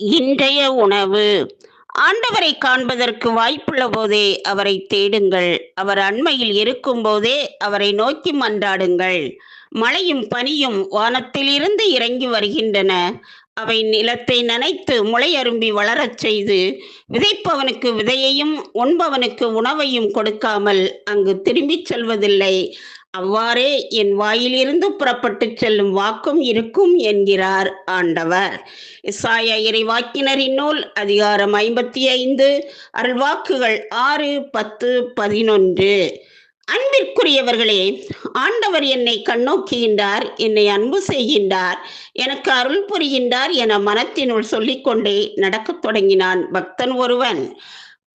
இன்றைய உணவு. ஆண்டவரை காண்பதற்கு வாய்ப்புள்ள போதே அவரை தேடுங்கள். அவர் அண்மையில் இருக்கும் போதே அவரை நோக்கி மன்றாடுங்கள். மழையும் பனியும் வானத்திலிருந்து இறங்கி வருகின்றன. அவை நிலத்தை நனைத்து முளை அரும்பி வளரச் செய்து விதைப்பவனுக்கு விதையையும் உண்பவனுக்கு உணவையும் கொடுக்காமல் அங்கு திரும்பிச் செல்வதில்லை. அவ்வாறே என் வாயிலிருந்து புறப்பட்டு செல்லும் வாக்கும் இருக்கும் என்கிறார் ஆண்டவர். இசாய இறைவாக்கினரின் நூல் அதிகாரம் ஐம்பத்தி ஐந்து அருள்வாக்குகள் ஆறு பத்து பதினொன்று. அன்பிற்குரியவர்களே ஆண்டவர் என்னை கண்ணோக்குகின்றார் என்னை அன்பு செய்கின்றார் எனக்கு அருள் புரிகின்றார் என மனத்தினுள் சொல்லிக்கொண்டே நடக்கத் தொடங்கினான் பக்தன் ஒருவன்.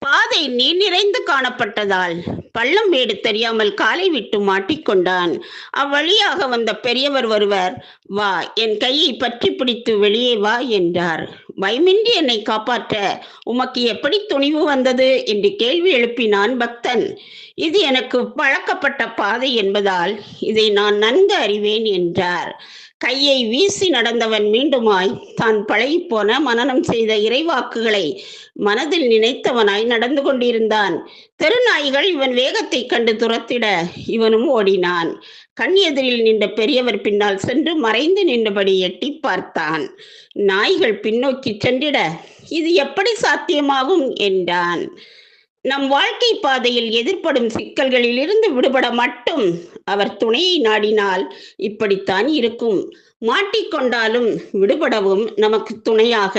பாதை நீர் நிறைந்து காணப்பட்டதால் பள்ளம் வீடு தெரியாமல் காலை விட்டு மாட்டிக்கொண்டான் அவ்வழியாக வந்த பெரியவர் ஒருவர் வா என் கையை பற்றி பிடித்து வெளியே வா என்றார். பயமின்றி என்னை காப்பாற்ற உமக்கு எப்படி துணிவு வந்தது? என்று கேள்வி எழுப்பினான் பக்தன். இது எனக்கு பழக்கப்பட்ட பாதை என்பதால் இதை நான் நன்கு அறிவேன் என்றார். கையை வீசி நடந்தவன் மீண்டுமாய் தான் பழகி போன மனனம் செய்த இறைவாக்குகளை மனதில் நினைத்தவனாய் நடந்து கொண்டிருந்தான். தெருநாய்கள் இவன் வேகத்தை கண்டு துரத்திட இவனும் ஓடினான். கண் எதிரில் நின்ற பெரியவர் பின்னால் சென்று மறைந்து நின்றபடி எட்டி பார்த்தான். நாய்கள் பின்னோக்கி சென்றிட இது எப்படி சாத்தியமாகும்? என்றான். நம் வாழ்க்கை பாதையில் எதிர்ப்படும் சிக்கல்களிலிருந்து விடுபட மட்டும் அவர் துணையை நாடினால் இப்படித்தான் இருக்கும். மாட்டிக்கொண்டாலும் விடுபடவும் நமக்கு துணையாக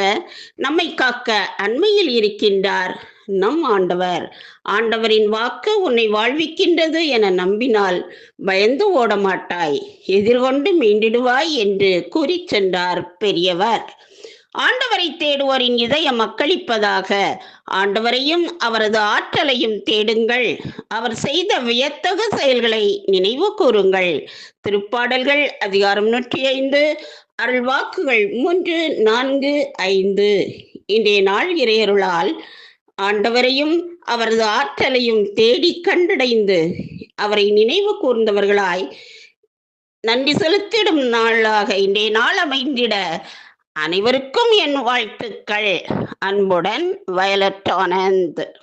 நம்மை காக்க அண்மையில் இருக்கின்றார் நம் ஆண்டவர். ஆண்டவரின் வாக்கு உன்னை வாழ்விக்கின்றது என நம்பினால் பயந்து ஓட மாட்டாய் எதிர்கொண்டு மீண்டிடுவாய் என்று கூறிச் சென்றார் பெரியவர். ஆண்டவரை தேடுவோரின் இதயம் மக்களிப்பதாக ஆண்டவரையும் அவரது ஆற்றலையும் தேடுங்கள். அவர் செய்த வியத்தகு செயல்களை நினைவு கூறுங்கள். திருப்பாடல்கள் அதிகாரம் நூற்றி ஐந்து அருள்வாக்குகள் மூன்று நான்கு ஐந்து. இன்றைய நாள் இறையருளால் ஆண்டவரையும் அவரது ஆற்றலையும் தேடி கண்டடைந்து அவரை நினைவு கூர்ந்தவர்களாய் நன்றி செலுத்திடும் நாளாக இன்றைய நாள் அமைந்திட அனைவருக்கும் என் வாழ்த்துக்கள். அன்புடன் வயலட் ஆனந்த்.